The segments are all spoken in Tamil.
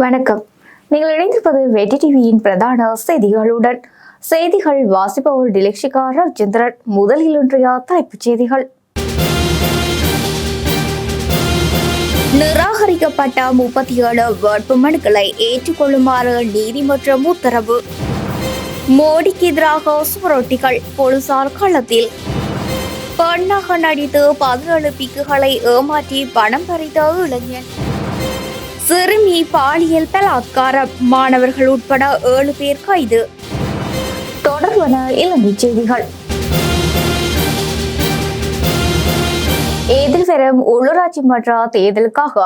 வணக்கம். நீங்கள் இணைந்திருப்பது வெட்டி டிவியின் பிரதான செய்திகளுடன். செய்திகள் வாசிப்பவர் டிலக்ஷிகா ரவிச்சந்திரன் முதலில் இன்றைய தலைப்புச் செய்திகள். நிராகரிக்கப்பட்ட முப்பத்தி ஏழு வேட்புமனுக்களை ஏற்றுக்கொள்ளுமாறு நீதிமன்றம் உத்தரவு. மோடிக்கு எதிராக சுவரொட்டிகள் போலீசார் களத்தில். பெண்ணாக நடித்து பதினேழு பிக்குகளை ஏமாற்றி பணம் பறித்த இளைஞன். சிறுமி பாலியல் பலாத்காரம். மாணவர்கள் உட்பட ஏழு பேர் கைது. தொடர்வன இலங்கை செய்திகள். எதிர்வரும் உள்ளூராட்சி மன்ற தேர்தலுக்காக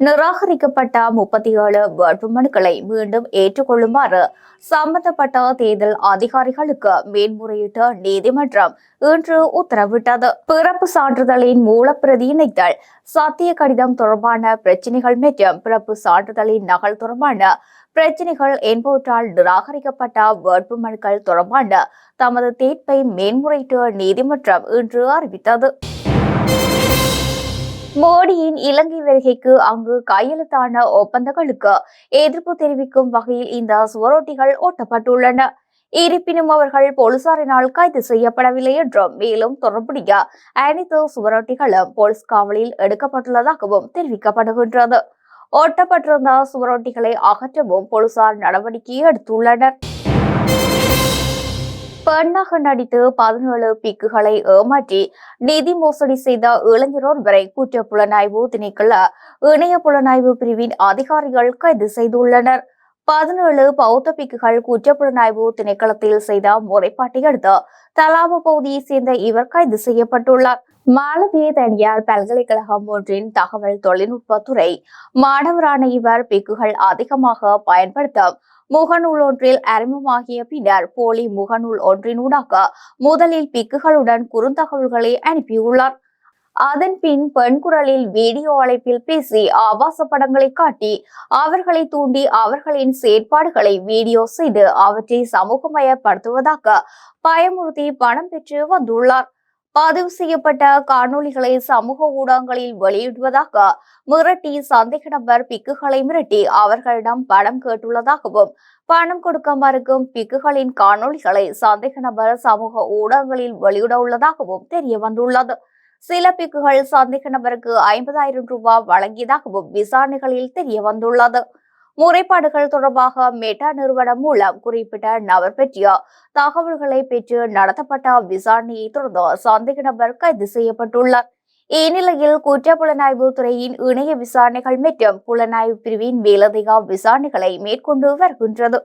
நிராகரிக்கப்பட்ட முப்பத்தி ஏழு வேட்புமனுக்களை மீண்டும் ஏற்றுக்கொள்ளுமாறு சம்பந்தப்பட்ட தேர்தல் அதிகாரிகளுக்கு மேன்முறையீட்டு நீதிமன்றம் இன்று உத்தரவிட்டது. பிறப்பு சான்றிதழின் மூலப்பிரதி இணைத்தல் சத்திய கடிதம் தொடர்பான பிரச்சினைகள் மற்றும் பிறப்பு சான்றிதழின் நகல் தொடர்பான பிரச்சினைகள் என்பவற்றால் நிராகரிக்கப்பட்ட வேட்புமனுக்கள் தொடர்பான தமது தீர்ப்பை மேன்முறையீட்டு நீதிமன்றம் இன்று அறிவித்தது. மோடியின் இலங்கை வருகைக்கு அங்கு கையெழுத்தான ஒப்பந்தங்களுக்கு எதிர்ப்பு தெரிவிக்கும் வகையில் இந்த சுவரொட்டிகள் ஒட்டப்பட்டுள்ளன. இருப்பினும் அவர்கள் போலீசாரினால் கைது செய்யப்படவில்லை என்றும் மேலும் தொடர்புடைய அனைத்து சுவரொட்டிகளும் போலீஸ் காவலில் எடுக்கப்பட்டுள்ளதாகவும் தெரிவிக்கப்படுகின்றது. ஓட்டப்பட்டிருந்த சுவரொட்டிகளை அகற்றவும் போலீசார் நடவடிக்கை எடுத்துள்ளனர். பெண்ணாக நடித்து பதினேழு பிக்குகளை ஏமாற்றி நிதி மோசடி செய்த இளைஞர் வரை குற்ற புலனாய்வு திணைக்கள இணைய புலனாய்வு பிரிவின் அதிகாரிகள் கைது செய்துள்ளனர். பதினேழு பௌத்த பிக்குகள் குற்ற புலனாய்வு திணைக்களத்தில் செய்த முறைப்பாட்டை அடுத்து தலாப பகுதியை சேர்ந்த இவர் கைது செய்யப்பட்டுள்ளார். மாலவிய தனியார் பல்கலைக்கழகம் ஒன்றின் தகவல் தொழில்நுட்பத்துறை மாணவரான இவர் பிக்குகள் அதிகமாக பயன்படுத்தும் முகநூல் ஒன்றில் அறிமுகமாகிய பின்னர் போலி முகநூல் ஒன்றினூடாக முதலில் பிக்குகளுடன் குறுந்தகவல்களை அனுப்பியுள்ளார். அதன் பின் பெண் குரலில் வீடியோ அழைப்பில் பேசி ஆபாச படங்களை காட்டி அவர்களை தூண்டி அவர்களின் செயற்பாடுகளை வீடியோ செய்து அவற்றை சமூகமயப்படுத்துவதாக பயமுறுத்தி பணம் பெற்று வந்துள்ளார். பதிவு செய்யப்பட்ட காணொலிகளை சமூக ஊடகங்களில் வெளியிடுவதாக மிரட்டி சந்தேக நபர் பிக்குகளை மிரட்டி அவர்களிடம் பணம் கேட்டுள்ளதாகவும் பணம் கொடுக்க மறுக்கும் பிக்குகளின் காணொலிகளை சந்தேக நபர் சமூக ஊடகங்களில் வெளியிட உள்ளதாகவும் தெரிய வந்துள்ளது. சில பிக்குகள் சந்தேக நபருக்கு ஐம்பதாயிரம் ரூபாய் வழங்கியதாகவும் விசாரணைகளில் தெரிய வந்துள்ளது. முறைப்பாடுகள் தொடர்பாக மெட்டா நிறுவனம் மூலம் குறிப்பிட்ட நபர் பற்றிய தகவல்களை பெற்று நடத்தப்பட்ட விசாரணையை தொடர்ந்து சந்தேக நபர் கைது செய்யப்பட்டுள்ளார். இந்நிலையில் குற்ற புலனாய்வு துறையின் இணைய விசாரணைகள் மற்றும் புலனாய்வு பிரிவின் மேலதிக விசாரணைகளை மேற்கொண்டு வருகின்றது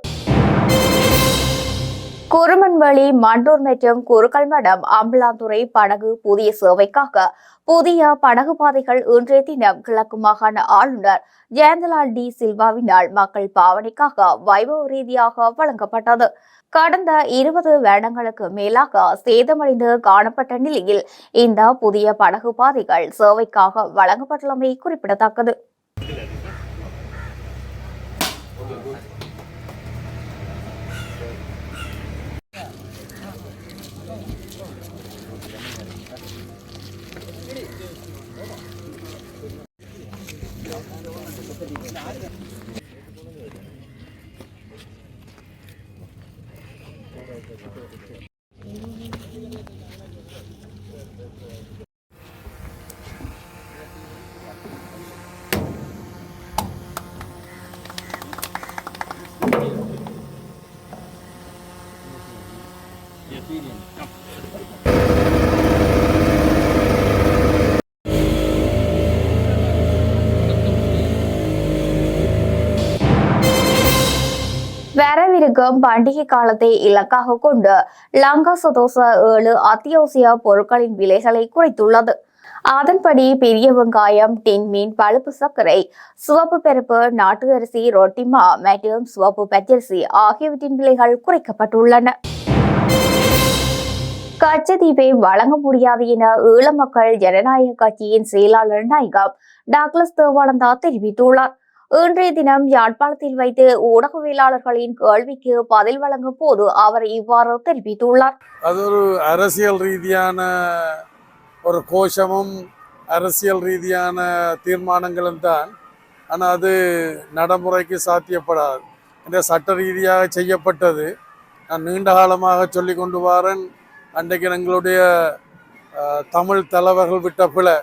குருமன்வழி மண்டூர் மற்றும் குறுக்கல்மடம் அம்பலாந்துறை படகு புதிய சேவைக்காக புதிய படகு பாதைகள் இன்றைய தினம் கிழக்கு மாகாண ஆளுநர் ஜெயந்தலால் டி சில்வாவினால் மக்கள் பாவனைக்காக வைபவ ரீதியாக வழங்கப்பட்டது. கடந்த இருபது வருடங்களுக்கு மேலாக சேதமடைந்து காணப்பட்ட நிலையில் இந்த புதிய படகு பாதைகள் சேவைக்காக வழங்கப்பட்டுள்ளமை குறிப்பிடத்தக்கது. வரவிருக்கும் பண்டிகை காலத்தை இலக்காக கொண்டு லங்கா சதோச ஏழு அத்தியாவசிய பொருட்களின் விலைகளை குறைத்துள்ளது அதன்படி பெரிய வெங்காயம் டின் மீன் பழுப்பு சர்க்கரை சிவப்பு பருப்பு நாட்டு அரிசி ரொட்டிமா மற்றும் சிவப்பு பச்சரிசி ஆகியவற்றின் விலைகள் குறைக்கப்பட்டுள்ளன கச்சதீப்பை வழங்க முடியாது என ஈழ மக்கள் ஜனநாயக கட்சியின் செயலாளர் நாயகம் டாக்லஸ் தேவானந்தா தெரிவித்துள்ளார் இன்றைய தினம் யாழ்ப்பாணத்தில் வைத்து ஊடகவியலாளர்களின் கேள்விக்கு பதில் வழங்கும் போது அவர் இவ்வாறு தெரிவித்துள்ளார். அது ஒரு அரசியல் ரீதியான ஒரு கோஷமும் அரசியல் ரீதியான தீர்மானங்களும் தான். ஆனால் அது நடைமுறைக்கு சாத்தியப்படாது. என்ற சட்ட ரீதியாக செய்யப்பட்டது. நான் நீண்ட காலமாக சொல்லி கொண்டு வரேன் அன்றைக்கு எங்களுடைய தமிழ் தலைவர்கள் விட்ட பிழை.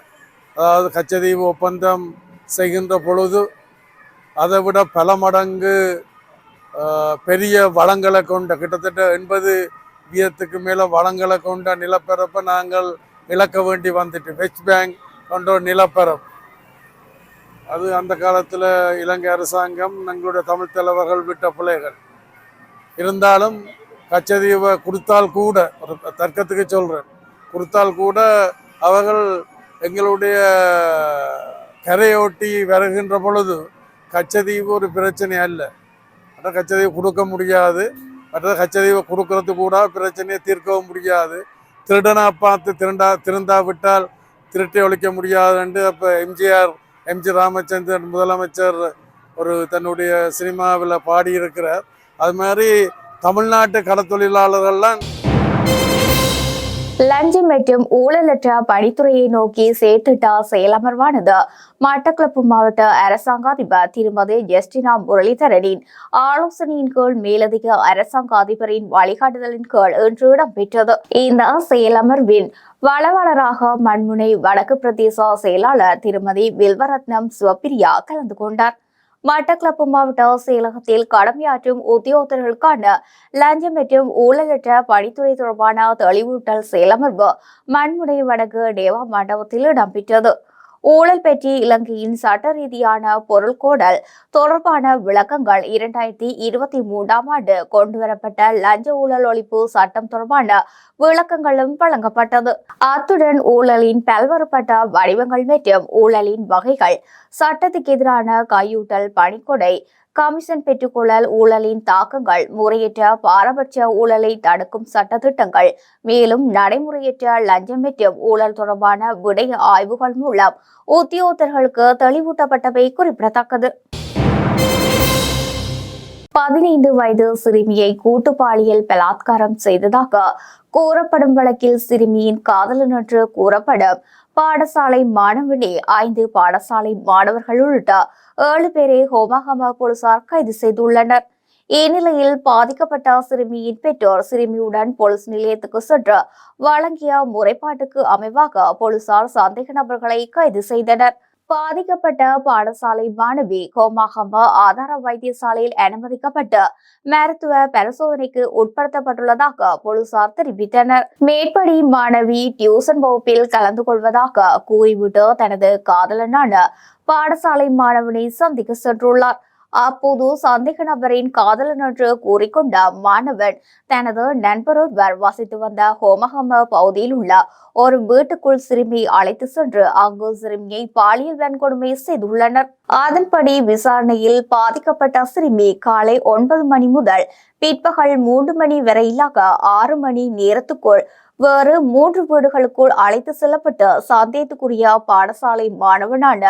அதாவது கச்சதீவு ஒப்பந்தம் செய்கின்ற பொழுது அதை விட பல மடங்கு பெரிய வளங்களை கொண்ட கிட்டத்தட்ட எண்பது வீதத்துக்கு மேலே வளங்களை கொண்ட நிலப்பரப்பை நாங்கள் இழக்க வேண்டி வந்துட்டு வெஸ்ட் பேங்க் கொண்ட நிலப்பரப்பு. அது அந்த காலத்தில் இலங்கை அரசாங்கம் எங்களுடைய தமிழ் தலைவர்கள் விட்ட பிள்ளைகள். இருந்தாலும் கச்சதீவை கொடுத்தால் கூட ஒரு தர்க்கத்துக்கு சொல்கிறேன் கொடுத்தால் கூட அவர்கள் எங்களுடைய கரையொட்டி வருகின்ற பொழுது கச்சதீவு ஒரு பிரச்சனை அல்ல. ஆனால் கச்சதீவு கொடுக்க முடியாது. மற்ற கச்சதீவை கொடுக்கறது கூட பிரச்சனையை தீர்க்கவும் முடியாது. திருடனா பார்த்து திருண்டா திருந்தா விட்டால் திருட்டை ஒழிக்க முடியாதுன்ட்டு அப்போ எம்ஜிஆர் எம்ஜி ராமச்சந்திரன் முதலமைச்சர் ஒரு தன்னுடைய சினிமாவில் பாடியிருக்கிறார். அது மாதிரி தமிழ்நாட்டு கடத்தொழிலாளர்கள்லாம் லஞ்சம் மற்றும் ஊழலற்ற பணித்துறையை நோக்கி சேர்த்திட்ட செயலமர்வானது. மட்டக்களப்பு மாவட்ட அரசாங்க அதிபர் திருமதி ஜஸ்டினா முரளிதரனின் ஆலோசனையின் கீழ் மேலதிக அரசாங்க அதிபரின் வழிகாட்டுதலின் கீழ் இன்று இடம்பெற்றது இந்த செயலமர்வின் வளவாளராக மண்முனை வடக்கு பிரதேச செயலாளர் திருமதி வில்வரத்னம் சிவபிரியா கலந்து கொண்டார். மட்டக்களப்பு மாவட்ட செயலகத்தில் கடமையாற்றும் உத்தியோகத்தர்களுக்கான லஞ்சம் மற்றும் ஊழலற்ற பணித்துறை தொடர்பான தெளிவூட்டல் செயலமர்வு மண்முனை வடக்கு டேவா மண்டபத்தில் இடம்பெற்றது. ஊழல் பற்றி இலங்கையின் சட்ட ரீதியான பொருள்கோடல் தொடர்பான விளக்கங்கள் இரண்டாயிரத்தி இருபத்தி மூன்றாம் ஆண்டு கொண்டுவரப்பட்ட லஞ்ச ஊழல் ஒழிப்பு சட்டம் தொடர்பான விளக்கங்களும் வழங்கப்பட்டது. அத்துடன் ஊழலின் பல்வேறுபட்ட வடிவங்கள் மற்றும் ஊழலின் வகைகள் சட்டத்துக்கு எதிரான கையூட்டல் பணிக்கொடை கமிஷன் பெற்றுக்கொள்ளல் ஊழலின் தாக்கங்கள் முறையற்ற பாரபட்ச ஊழலை தடுக்கும் சட்டத்திட்டங்கள் மேலும் நடைமுறையற்ற லஞ்சம் மற்றும் ஊழல் தொடர்பான விடய ஆய்வுகள் மூலம் உத்தியோகத்தர்களுக்கு தெளிவூட்டப்பட்டவை குறிப்பிடத்தக்கது. பதினைந்து வயது சிறுமியை கூட்டு பாலியல் பலாத்காரம் செய்ததாக கூறப்படும் வழக்கில் சிறுமியின் காதலன் என்று கூறப்படும் பாடசாலை மாணவனே ஐந்து பாடசாலை மாணவர்கள் உள்ளிட்ட ஏழு பேரை ஹோமாகமா போலீசார் கைது செய்துள்ளனர். இந்நிலையில் பாதிக்கப்பட்ட சிறுமியின் பெற்றோர் சிறுமியுடன் போலீஸ் நிலையத்துக்கு சென்று வழங்கிய முறைப்பாட்டுக்கு அமைவாக போலீசார் சந்தேக நபர்களை கைது செய்தனர். பாதிக்கப்பட்ட பாடசாலை மாணவி கோமாகம்ப ஆதார வைத்தியசாலையில் அனுமதிக்கப்பட்டு மருத்துவ பரிசோதனைக்கு உட்படுத்தப்பட்டுள்ளதாக போலீசார் தெரிவித்தனர். மேற்படி மாணவி டியூசன் வகுப்பில் கலந்து கொள்வதாக கூறிவிட்டு தனது காதலனான பாடசாலை மாணவனை சந்திக்க சென்றுள்ளார். அப்போது சந்தேக நபரின் காதலன் என்று கூறிக்கொண்ட மாணவன் தனது நண்பரொருவர் வசித்து வந்த ஹோமஹம பகுதியில் உள்ள ஒரு வீட்டுக்குள் சிறுமி அழைத்து சென்று அங்கு சிறுமியை பாலியல் வன்கொடுமை செய்துள்ளனர். அதன்படி விசாரணையில் பாதிக்கப்பட்ட சிறுமி காலை ஒன்பது மணி முதல் பிற்பகல் மூன்று மணி வரையிலாக ஆறு மணி நேரத்துக்குள் வேறு மூன்று வீடுகளுக்குள் அழைத்து செல்லப்பட்டு சந்தேகத்துக்குரிய பாடசாலை மாணவனான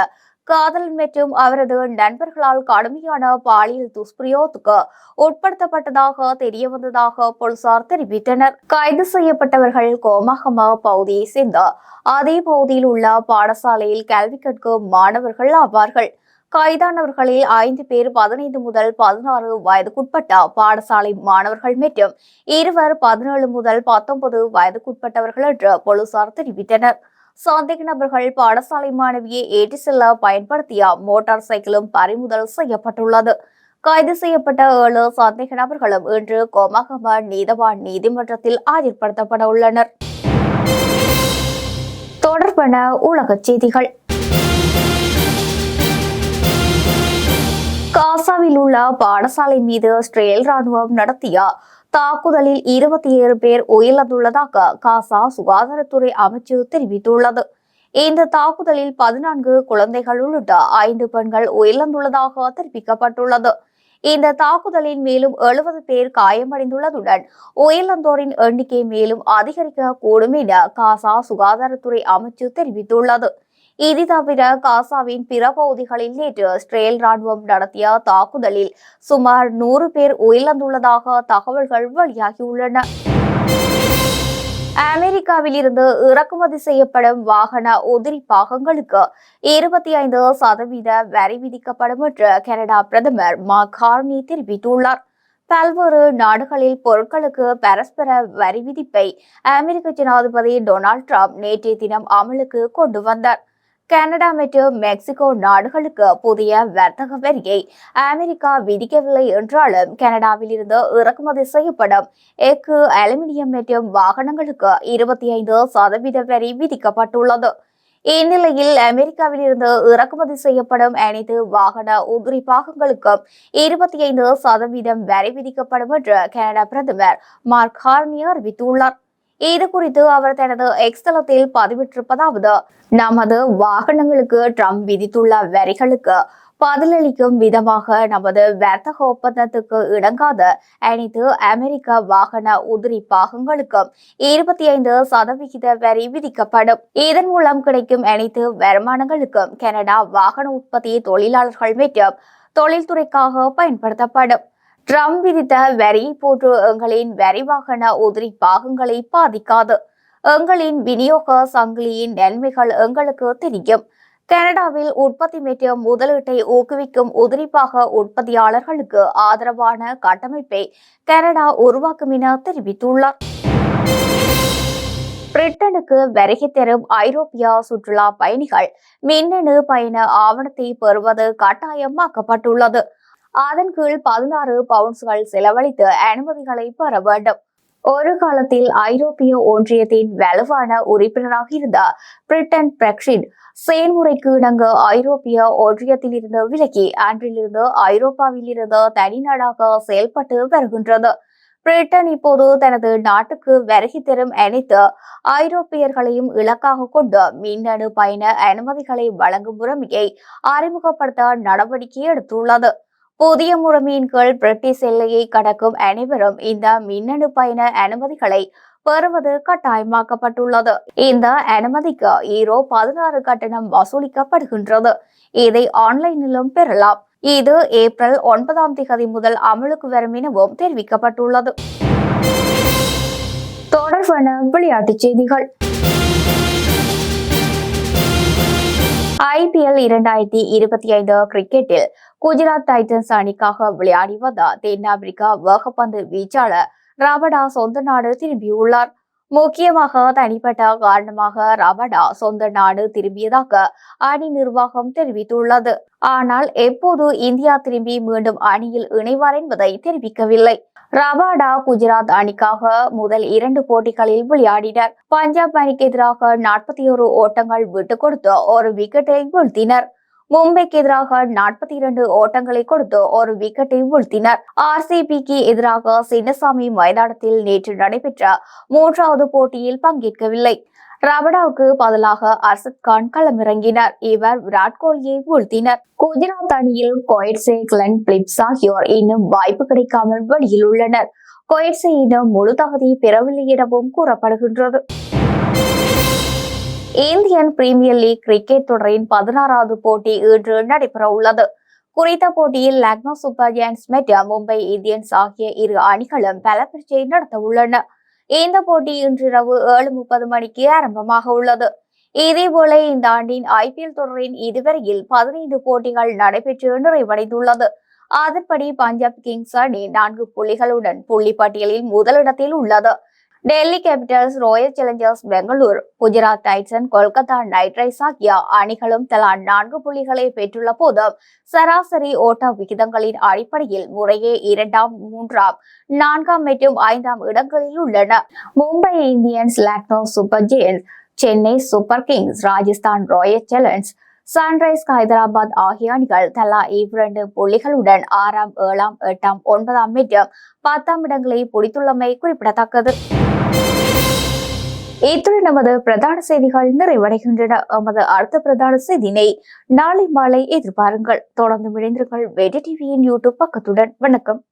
காதல் மற்றும் அவரது நண்பர்களால் கடுமையான பாலியல் துஷ்பிரயோகத்துக்கு உட்படுத்தப்பட்டதாக தெரிய வந்ததாக போலீசார் தெரிவித்தனர். கைது செய்யப்பட்டவர்கள் கோமகமா பகுதியை சேர்ந்த அதே பகுதியில் உள்ள பாடசாலையில் கல்வி கற்கும் மாணவர்கள் ஆவார்கள். கைதானவர்களில் ஐந்து பேர் பதினைந்து முதல் பதினாறு வயதுக்குட்பட்ட பாடசாலை மாணவர்கள் மற்றும் இருவர் பதினேழு முதல் பத்தொன்பது வயதுக்குட்பட்டவர்கள் என்று போலீசார் தெரிவித்தனர். சந்தேக நபர்கள் பாடசாலை மாணவியை ஏற்றி செல்ல பயன்படுத்திய மோட்டார் சைக்கிளும் பறிமுதல் செய்யப்பட்டுள்ளது. கைது செய்யப்பட்ட ஏழு சந்தேக நபர்களும் இன்று கோமகம நீதவான் நீதிமன்றத்தில் ஆஜர்படுத்தப்பட உள்ளனர். தொடர்பான உலகச் செய்திகள். காசாவில் உள்ள பாடசாலை மீது இஸ்ரேல் ராணுவம் நடத்திய தாக்குதலில் இருபத்தி ஏழு பேர் உயிரிழந்துள்ளதாக காசா சுகாதாரத்துறை அமைச்சு தெரிவித்துள்ளது. இந்த தாக்குதலில் பதினான்கு குழந்தைகள் உள்ளிட்ட ஐந்து பெண்கள் உயிரிழந்துள்ளதாக தெரிவிக்கப்பட்டுள்ளது. இந்த தாக்குதலில் மேலும் எழுபது பேர் காயமடைந்துள்ளதுடன் உயிரிழந்தோரின் எண்ணிக்கை மேலும் அதிகரிக்க கூடும் என காசா சுகாதாரத்துறை அமைச்சு தெரிவித்துள்ளது. இது தவிர காசாவின் பிற பகுதிகளில் நேற்று இஸ்ரேல் ராணுவம் நடத்திய தாக்குதலில் சுமார் நூறு பேர் உயிரிழந்துள்ளதாக தகவல்கள் வெளியாகியுள்ளன. அமெரிக்காவில் இருந்து இறக்குமதி செய்யப்படும் வாகன உதிரி பாகங்களுக்கு இருபத்தி ஐந்து சதவீத வரி விதிக்கப்படும் என்று கனடா பிரதமர் மகார்னி தெரிவித்துள்ளார். பல்வேறு நாடுகளில் பொருட்களுக்கு பரஸ்பர வரி விதிப்பை அமெரிக்க ஜனாதிபதி டொனால்ட் ட்ரம்ப் நேற்றைய தினம் அமலுக்கு கொண்டு வந்தார். கனடா மற்றும் மெக்சிகோ நாடுகளுக்கு புதிய வர்த்தக வரியை அமெரிக்கா விதிக்கவில்லை என்றாலும் கனடாவில் இருந்து இறக்குமதி செய்யப்படும் எஃகு அலுமினியம் மற்றும் வாகனங்களுக்கு இருபத்தி ஐந்து சதவீத வரி விதிக்கப்பட்டுள்ளது. இந்நிலையில் அமெரிக்காவில் இருந்து இறக்குமதி செய்யப்படும் அனைத்து வாகன உதிரி பாகங்களுக்கும் இருபத்தி ஐந்து சதவீதம் வரி விதிக்கப்படும் என்று கனடா பிரதமர் மார்க் ஹார்னி அறிவித்துள்ளார். இது குறித்து அவர் தனது எக்ஸ்தலத்தில் பதிவிட்டிருப்பதாவது நமது வாகனங்களுக்கு ட்ரம்ப் விதித்துள்ள வரிகளுக்கு பதிலளிக்கும் விதமாக நமது வர்த்தக ஒப்பந்தத்துக்கு இணங்காத அனைத்து அமெரிக்க வாகன உதிரி பாகங்களுக்கும் இருபத்தி ஐந்து சதவிகித வரி விதிக்கப்படும். இதன் மூலம் கிடைக்கும் அனைத்து வருமானங்களுக்கும் கனடா வாகன உற்பத்தி தொழிலாளர்கள் மற்றும் தொழில்துறைக்காக பயன்படுத்தப்படும். ட்ரம்ப் விதித்த வரி போன்று எங்களின் வரி வாகன உதிரி பாகங்களை பாதிக்காது. எங்களின் விநியோக சங்கிலியின் நன்மைகள் எங்களுக்கு தெரியும். கனடாவில் உற்பத்தி மற்றும் முதலீட்டை ஊக்குவிக்கும் உதிரிப்பாக உற்பத்தியாளர்களுக்கு ஆதரவான கட்டமைப்பை கனடா உருவாக்கும் என தெரிவித்துள்ளார். பிரிட்டனுக்கு வருகை தரும் ஐரோப்பிய சுற்றுலா பயணிகள் மின்னணு பயண ஆவணத்தை பெறுவது கட்டாயமாக்கப்பட்டுள்ளது. அதன் கீழ் பதினாறு பவுண்ட்ஸ்கள் செலவழித்து அனுமதிகளை பெற வேண்டும். ஒரு காலத்தில் ஐரோப்பிய ஒன்றியத்தின் வலுவான உறுப்பினராக இருந்த பிரிட்டன் பிரெக்சிட் செயல்முறைக்கு இணங்க ஐரோப்பிய ஒன்றியத்தில் இருந்து விலகி அன்றிலிருந்து ஐரோப்பாவில் இருந்து தனிநாடாக செயல்பட்டு வருகின்றது. பிரிட்டன் இப்போது தனது நாட்டுக்கு வருகை தரும் அனைத்து ஐரோப்பியர்களையும் இலக்காக கொண்டு மின்னணு பயண அனுமதிகளை வழங்கும் முறைமையை அறிமுகப்படுத்த நடவடிக்கை எடுத்துள்ளது. புதிய முறைமையின் கீழ் பிரிட்டிஷ் எல்லையை கடக்கும் அனைவரும் இந்த மின்னணு பயண அனுமதிகளை பெறுவது கட்டாயமாக்கப்பட்டுள்ளது. இந்த அனுமதிக்கு ஈரோ பதினாறு கட்டணம் வசூலிக்கப்படுகின்றது. இதை ஆன்லைனிலும் பெறலாம். இது ஏப்ரல் ஒன்பதாம் தேதி முதல் அமலுக்கு வரும் எனவும் தெரிவிக்கப்பட்டுள்ளது. தொடர்பான விளையாட்டுச் செய்திகள். ஐபிஎல் இரண்டாயிரத்தி இருபத்தி ஐந்து கிரிக்கெட்டில் குஜராத் டைட்டன்ஸ் அணிக்காக விளையாடி வந்த தென்னாப்பிரிக்கா வேகப்பந்து வீச்சாளர் ரபடா சொந்த நாடு திரும்பியுள்ளார். முக்கியமாக தனிப்பட்ட காரணமாக ரபடா சொந்த நாடு திரும்பியதாக அணி நிர்வாகம் தெரிவித்துள்ளது. ஆனால் எப்போது இந்தியா திரும்பி மீண்டும் அணியில் இணைவார் என்பதை தெரிவிக்கவில்லை. ரபாடா குஜராத் அணிக்காக முதல் இரண்டு போட்டிகளில் விளையாடினர். பஞ்சாப் அணிக்கு எதிராக நாற்பத்தி ஒரு ஓட்டங்கள் விட்டுக் கொடுத்து ஒரு விக்கெட்டை வீழ்த்தினர். மும்பைக்கு எதிராக நாற்பத்தி இரண்டு ஓட்டங்களை கொடுத்து ஒரு விக்கெட்டை வீழ்த்தினர். ஆர்சிபிக்கு எதிராக சின்னசாமி மைதானத்தில் நேற்று நடைபெற்ற மூன்றாவது போட்டியில் பங்கேற்கவில்லை. ரபடாவுக்கு பதிலாக அர்சத் கான் களமிறங்கினார். இவர் விராட் கோலியை வீழ்த்தினர். குஜராத் அணியில் கொயட்சே கிளன் பிலிப்ஸ் ஆகியோர் இன்னும் வாய்ப்பு கிடைக்காமல் வெளியில் உள்ளனர். கொயட்சே இன்னும் முழு தகுதி பெறவில்லை எனவும் கூறப்படுகின்றது. இந்தியன் பிரீமியர் லீக் கிரிக்கெட் தொடரின் பதினாறாவது போட்டி இன்று நடைபெற உள்ளது. குறித்த போட்டியில் லக்னோ சூப்பர் ஜெயின்ஸ் மற்றும் மும்பை இந்தியன்ஸ் ஆகிய இரு அணிகளும் பல பரீட்சை நடத்த உள்ளன. இந்த போட்டி இன்றிரவு ஏழு முப்பது மணிக்கு ஆரம்பமாக உள்ளது. இதேபோல இந்த ஆண்டின் ஐபிஎல் தொடரின் இதுவரையில் பதினைந்து போட்டிகள் நடைபெற்று நிறைவடைந்துள்ளது. அதன்படி பஞ்சாப் கிங்ஸ் அணி நான்கு புள்ளிகளுடன் புள்ளி பட்டியலில் முதலிடத்தில் உள்ளது. Delhi capitals royal challengers Bangalore Gujarat titan Kolkata knight riders ஆகிய அணிகளும் தலா நான்கு புள்ளிகளை பெற்றுள்ள போதும் சராசரி ஓட்ட விகிதங்களின் அடிப்படையில் முறையே இரண்டாம் மூன்றாம் நான்காம் மற்றும் ஐந்தாம் இடங்களில் உள்ளன Mumbai Indians Lucknow super giants Chennai super kings Rajasthan royal challenge sunrise Hyderabad ஆகிய அணிகள் தலா இரண்டு புள்ளிகளுடன் ஆறாம் ஏழாம் எட்டாம் ஒன்பதாம் மற்றும் பத்தாம் இடங்களை பிடித்துள்ளமை குறிப்பிடத்தக்கது இத்துடன் நமது பிரதான செய்திகள் நிறைவடைகின்றன. எமது அடுத்த பிரதான செய்தினை நாளை மாலை எதிர்பாருங்கள். தொடர்ந்து இணைந்திருங்கள். வெடி டிவியின் யூடியூப் பக்கத்துடன். வணக்கம்.